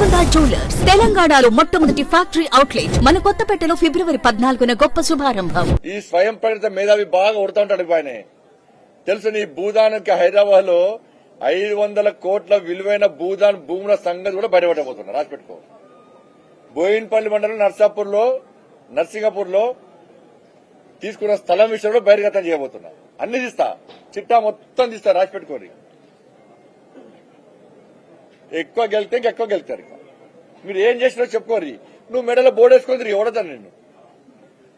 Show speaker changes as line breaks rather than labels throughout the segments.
Golconda jewellers తెలంగాణలో మొట్టమొదటి factory outlet మన కొత్తపేటలో ఫిబ్రవరి పద్నాలుగున గొప్ప శుభారంభం.
ఈ స్వయం ప్రణిత మేధావి బాగా కొడుతూ ఉంటాడు ఆయన తెలుసు నీ భూదానికి హైదరాబాద్లో ఐదు వందల కోట్ల విలువైన భూదాన్ భూముల సంగతి కూడా బయటపడబోతున్నారు రాసి పెట్టుకో. బోయిన్పల్లి మండలం నర్సాపూర్లో నర్సింగపూర్లో తీసుకున్న స్థలం విషయంలో బహిర్గతం చేయబోతున్నా అన్ని తీస్తా. చిట్టా మొత్తం తీస్తా. రాసి పెట్టుకోరి ఎక్కువ గెలితే ఇంకెక్కువ గెలుతారు మీరు ఏం చేసినా చెప్పుకోరి నువ్వు మెడలో బోర్డు వేసుకొని తిరిగి ఎవడతాను నేను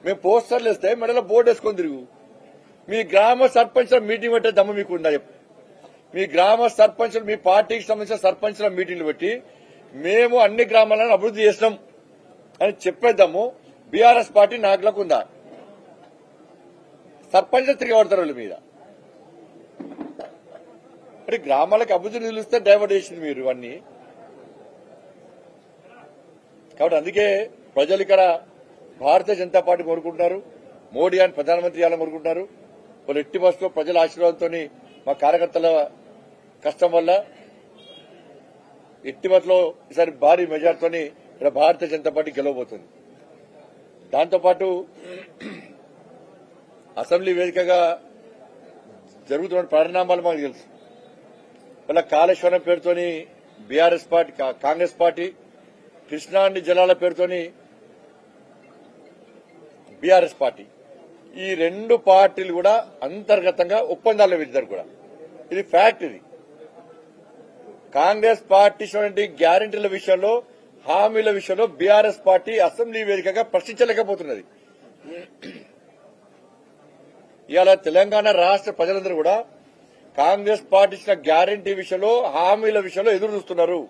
మేము పోస్టర్లు వేస్తే మెడలో బోర్డు వేసుకొని తిరుగు. మీ గ్రామ సర్పంచ్ల మీటింగ్ పెట్టే దమ్ము మీకు ఉందా చెప్పు మీ గ్రామ సర్పంచులు మీ పార్టీకి సంబంధించిన సర్పంచ్ల మీటింగ్లు పెట్టి మేము అన్ని గ్రామాలను అభివృద్ధి చేసినాం అని చెప్పేద్దాము బీఆర్ఎస్ పార్టీ నాకులకు ఉందా? సర్పంచ్ తిరిగి పడతారు వాళ్ళ మీద. మరి గ్రామాలకు అభివృద్ధి నిలిస్తే డైవర్ట్ చేసింది మీరు ఇవన్నీ. కాబట్టి అందుకే ప్రజలు ఇక్కడ భారతీయ జనతా పార్టీ కోరుకుంటున్నారు. మోడీ అని ప్రధానమంత్రి అలా కోరుకుంటున్నారు. వాళ్ళు ఎట్టి బస్సులో ప్రజల ఆశీర్వాదంతో మా కార్యకర్తల కష్టం వల్ల ఎట్టి బస్సులో ఈసారి భారీ మెజార్టీతో ఇక్కడ భారతీయ జనతా పార్టీ గెలవబోతుంది. దాంతోపాటు అసెంబ్లీ వేదికగా జరుగుతున్న పరిణామాలు మాకు తెలుసు. వాళ్ళ కాళేశ్వరం పేరుతోని బీఆర్ఎస్ పార్టీ కాంగ్రెస్ పార్టీ కృష్ణాండి జలాల పేరుతోని బీఆర్ఎస్ పార్టీ. ఈ రెండు పార్టీలు కూడా అంతర్గతంగా ఒప్పందాలు ఇద్దరు కూడా. ఇది ఫ్యాక్ట్ ఇది. కాంగ్రెస్ పార్టీ గ్యారంటీల విషయంలో హామీల విషయంలో బీఆర్ఎస్ పార్టీ అసెంబ్లీ వేదికగా ప్రశ్నించలేకపోతున్నది. ఇవాళ తెలంగాణ రాష్ట్ర ప్రజలందరూ కూడా కాంగ్రెస్ పార్టీ ఇచ్చిన గ్యారంటీ విషయంలో హామీల విషయంలో ఎదురు చూస్తున్నారు.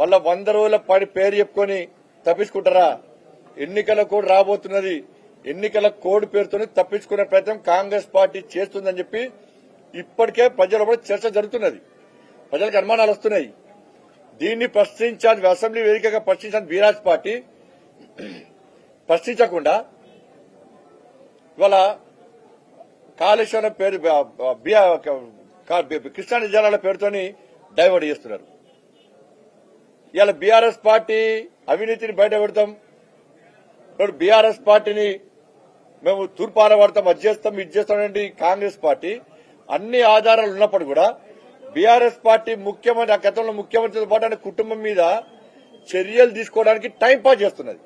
మళ్ళా వంద రోజుల పడి పేరు చెప్పుకొని తప్పించుకుంటారా? ఎన్నికల కోడ్ రాబోతున్నది. ఎన్నికల కోడ్ పేరుతోని తప్పించుకునే ప్రయత్నం కాంగ్రెస్ పార్టీ చేస్తుందని చెప్పి ఇప్పటికే ప్రజల కూడా చర్చ జరుగుతున్నది. ప్రజలకు అనుమానాలు వస్తున్నాయి. దీన్ని ప్రశ్నించాలి అసెంబ్లీ వేదికగా ప్రశ్నించాలి బీరాజ్ పార్టీ ప్రశ్నించకుండా ఇవాళ కాళేశ్వరం పేరు కృష్ణా జలాల పేరుతోని డైవర్ట్ చేస్తున్నారు. ఇవాళ బీఆర్ఎస్ పార్టీ అవినీతిని బయట పెడతాం. ఇప్పుడు బీఆర్ఎస్ పార్టీని మేము తూర్పాన పడతాం అది చేస్తాం ఇది చేస్తామండి కాంగ్రెస్ పార్టీ. అన్ని ఆధారాలు ఉన్నప్పుడు కూడా బీఆర్ఎస్ పార్టీ ముఖ్యమంత్రి ఆ గతంలో ముఖ్యమంత్రితో పాటు ఆయన కుటుంబం మీద చర్యలు తీసుకోవడానికి టైంపాస్ చేస్తున్నది.